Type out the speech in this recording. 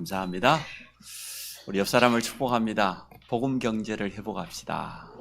감사합니다. 우리 옆 사람을 축복합니다. 복음 경제를 회복합시다.